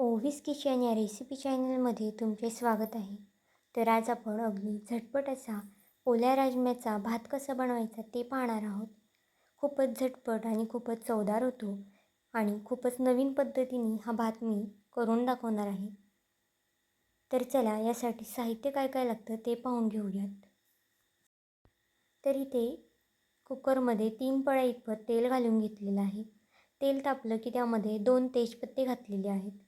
ओव्हिस kitchen या recipe चॅनलमध्ये तुमचे स्वागत आहे. तर आज आपण अगदी झटपट असा ओल्या राजम्याचा भात कसा बनवायचा ते पाहणार आहोत. खूपच झटपट आणि खूपच चवदार होतो आणि खूपच नवीन पद्धतीने हा भात मी करून दाखवणार आहे. तर चला यासाठी साहित्य काय काय लागतं ते पाहून घेऊयात. तर इथे कुकरमध्ये तीन पळ्या इतपत तेल घालून घेतलेलं आहे. तेल तापलं की त्यामध्ये दोन तेजपत्ते घातलेले आहेत.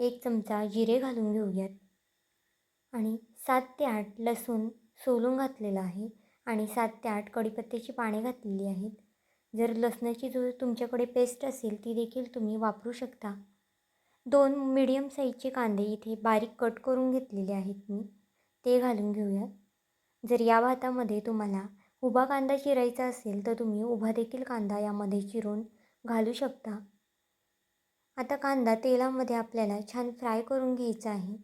एक चमचा जिरे घालून घेऊयात. आणि सात ते आठ लसूण सोलून घातलेला आहे आणि सात ते आठ कढीपत्त्याची पाने घातलेली आहेत. जर लसणाची जो तुमच्याकडे पेस्ट असेल ती देखील तुम्ही वापरू शकता. दोन मिडियम साईजचे कांदे इथे बारीक कट करून घेतलेले आहेत मी. ते घालून घेऊयात. जर या भातामध्ये तुम्हाला उभा कांदा चिरायचा असेल तर तुम्ही उभा देखील कांदा यामध्ये चिरून घालू शकता. आता कांदा तेलामध्ये आपल्याला छान फ्राय करून घ्यायचा आहे.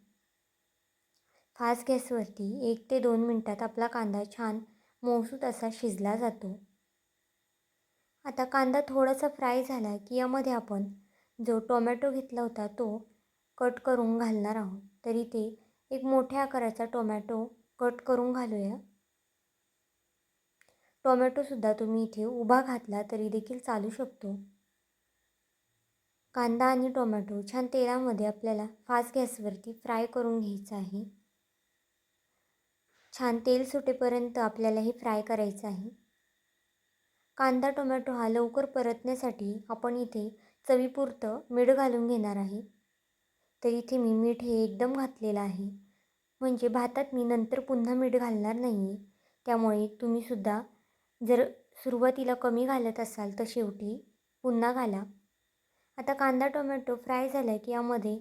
फास्ट गॅसवरती एक ते दोन मिनटात आपला कांदा छान मौसूत असा शिजला जातो. आता कांदा थोडासा फ्राय झाला की यामध्ये आपण जो टोमॅटो घेतला होता तो कट करून घालणार आहोत. तरी ते एक मोठ्या आकाराचा टोमॅटो कट करून घालूया. टोमॅटोसुद्धा तुम्ही इथे उभा घातला तरी देखील चालू शकतो. कांदा आणि टोमॅटो छान तेलामध्ये आपल्याला फास्ट गॅसवरती फ्राय करून घ्यायचं आहे. छान तेल सुटेपर्यंत आपल्याला हे फ्राय करायचं आहे. कांदा टोमॅटो हा लवकर परतण्यासाठी आपण इथे चवीपुरतं मीठ घालून घेणार आहे. तर इथे मी मीठ हे एकदम घातलेलं आहे. म्हणजे भातात मी नंतर पुन्हा मीठ घालणार नाही आहे त्यामुळे तुम्हीसुद्धा जर सुरुवातीला कमी घालत असाल तर शेवटी पुन्हा घाला. आता कांदा टोमॅटो फ्राय झाला की यामध्ये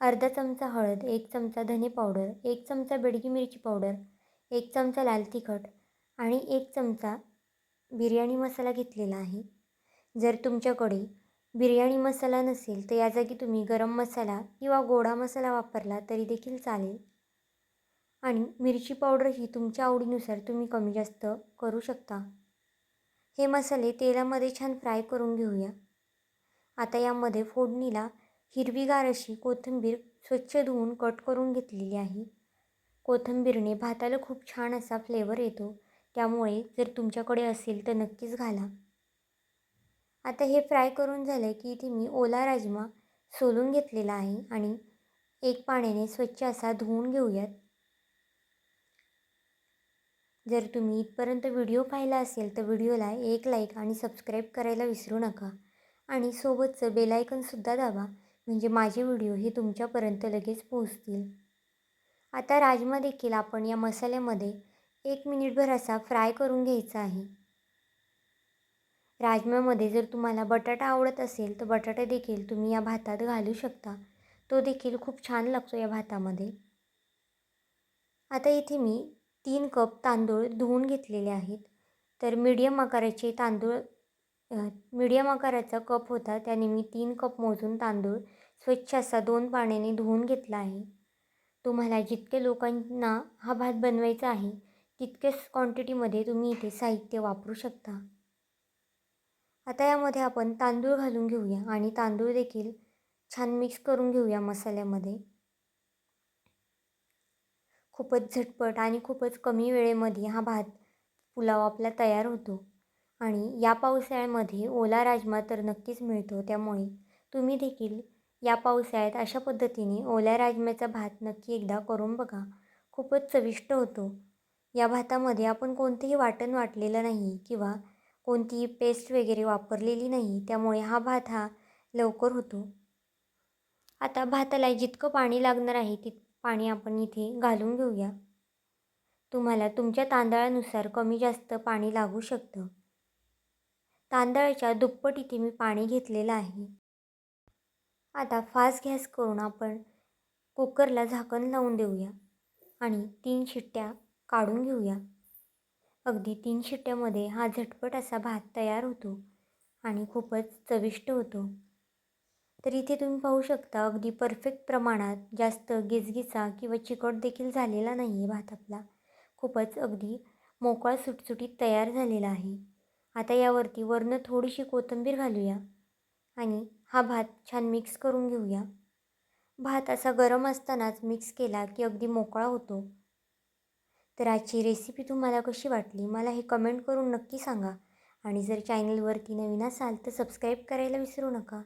अर्धा चमचा हळद एक चमचा धने पावडर एक चमचा बेडगी मिरची पावडर एक चमचा लाल तिखट आणि एक चमचा बिर्याणी मसाला घेतलेला आहे. जर तुमच्याकडे बिर्याणी मसाला नसेल तर या जागी तुम्ही गरम मसाला किंवा गोडा मसाला वापरला तरी देखील चालेल. आणि मिरची पावडर ही तुमच्या आवडीनुसार तुम्ही कमी जास्त करू शकता. हे मसाले तेलामध्ये छान फ्राय करून घेऊया. आता यामध्ये फोडणीला हिरवीगार अशी कोथिंबीर स्वच्छ धुवून कट करून घेतलेली आहे. कोथिंबीरने भाताला खूप छान असा फ्लेवर येतो. त्यामुळे जर तुमच्याकडे असेल तर नक्कीच घाला. आता हे फ्राय करून झालं की इथे मी ओला राजमा सोलून घेतलेला आहे आणि एक पाण्याने स्वच्छ असा धुवून घेऊयात. जर तुम्ही इथपर्यंत व्हिडिओ पाहिला असेल तर व्हिडिओला एक लाईक आणि सबस्क्राईब करायला विसरू नका. आणि सोबतचं बेलायकनसुद्धा दाबा म्हणजे माझे व्हिडिओ हे तुमच्यापर्यंत लगेच पोहोचतील. आता राजमा देखील आपण या मसाल्यामध्ये एक मिनिटभर असा फ्राय करून घ्यायचा आहे. राजम्यामध्ये जर तुम्हाला बटाटा आवडत असेल तर बटाटा देखील तुम्ही या भातात घालू शकता. तो देखील खूप छान लागतो या भातामध्ये. आता इथे मी तीन कप तांदूळ धुवून घेतलेले आहेत. तर मीडियम आकाराचे तांदूळ मीडियम आकाराचा कप होता. त्याने मी तीन कप मोजून तांदूळ स्वच्छ असा दोन पाण्याने धुवून घेतला आहे. तुम्हाला जितके लोकांना हा भात बनवायचा आहे तितकेच क्वांटिटीमध्ये तुम्ही इथे साहित्य वापरू शकता. आता यामध्ये आपण तांदूळ घालून घेऊया आणि तांदूळ देखील छान मिक्स करून घेऊया मसाल्यामध्ये. खूपच झटपट आणि खूपच कमी वेळेमध्ये हा भात पुलाव आपला तयार होतो. आणि या पावसाळ्यामध्ये ओला राजमा तर नक्कीच मिळतो त्यामुळे तुम्ही देखील या पावसाळ्यात अशा पद्धतीने ओल्या राजम्याचा भात नक्की एकदा करून बघा. खूपच चविष्ट होतो. या भातामध्ये आपण कोणतेही वाटण वाटलेलं नाही किंवा कोणतीही पेस्ट वगैरे वापरलेली नाही त्यामुळे हा भात हा लवकर होतो. आता भाताला जितकं पाणी लागणार आहे तित पाणी आपण इथे घालून घेऊया. तुम्हाला तुमच्या तांदळानुसार कमी जास्त पाणी लागू शकतं. तांदळाच्या दुप्पट इथे मी पाणी घेतलेलं आहे. आता फास्ट गॅस करून आपण कुकरला झाकण लावून देऊया आणि तीन शिट्ट्या काढून घेऊया. अगदी तीन शिट्ट्यामध्ये हा झटपट असा भात तयार होतो आणि खूपच चविष्ट होतो. तर इथे तुम्ही पाहू शकता अगदी परफेक्ट प्रमाणात जास्त गिजगिचा किंवा चिकट देखील झालेला नाही आहे भात आपला. खूपच अगदी मोकळा सुटसुटीत तयार झालेला आहे. आता यावरती वरनं थोडीशी कोथिंबीर घालूया आणि हा भात छान मिक्स करून घेऊया. भात असा गरम असतानाच मिक्स केला की अगदी मोकळा होतो. तर आजची रेसिपी तुम्हाला कशी वाटली मला हे कमेंट करून नक्की सांगा आणि जर चॅनलवरती नवीन असाल तर सबस्क्राईब करायला विसरू नका.